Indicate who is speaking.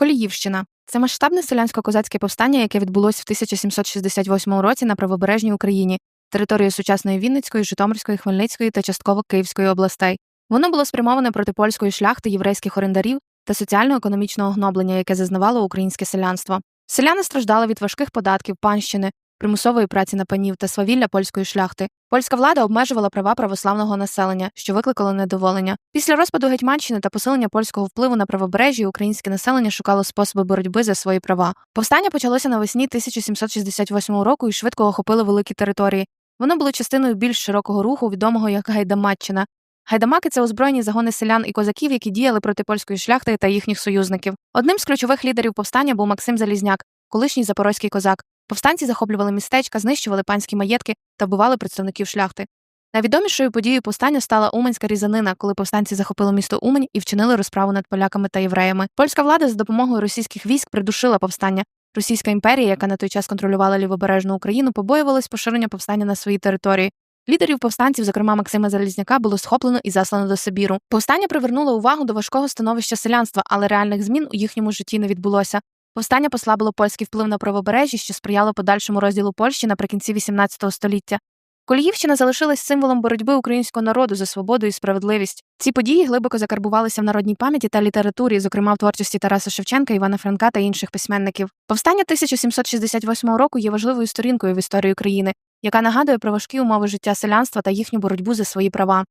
Speaker 1: Коліївщина це масштабне селянсько-козацьке повстання, яке відбулось в 1768 році на правобережній Україні, території сучасної Вінницької, Житомирської, Хмельницької та частково Київської областей. Воно було спрямоване проти польської шляхти, єврейських орендарів та соціально-економічного гноблення, яке зазнавало українське селянство. Селяни страждали від важких податків, панщини, примусової праці на панів та свавілля польської шляхти. Польська влада обмежувала права православного населення, що викликало недоволення. Після розпаду Гетьманщини та посилення польського впливу на правобережжі українське населення шукало способи боротьби за свої права. Повстання почалося навесні 1768 року і швидко охопило великі території. Воно було частиною більш широкого руху, відомого як Гайдамаччина. Гайдамаки це озброєні загони селян і козаків, які діяли проти польської шляхти та їхніх союзників. Одним з ключових лідерів повстання був Максим Залізняк, колишній запорозький козак. Повстанці захоплювали містечка, знищували панські маєтки та вбивали представників шляхти. Найвідомішою подією повстання стала Уманська різанина, коли повстанці захопили місто Умань і вчинили розправу над поляками та євреями. Польська влада за допомогою російських військ придушила повстання. Російська імперія, яка на той час контролювала лівобережну Україну, побоювалась поширення повстання на своїй території. Лідерів повстанців, зокрема Максима Залізняка, було схоплено і заслано до Сибіру. Повстання привернуло увагу до важкого становища селянства, але реальних змін у їхньому житті не відбулося. Повстання послабило польський вплив на правобережжя, що сприяло подальшому розділу Польщі наприкінці XVIII століття. Коліївщина залишилась символом боротьби українського народу за свободу і справедливість. Ці події глибоко закарбувалися в народній пам'яті та літературі, зокрема в творчості Тараса Шевченка, Івана Франка та інших письменників. Повстання 1768 року є важливою сторінкою в історії України, яка нагадує про важкі умови життя селянства та їхню боротьбу за свої права.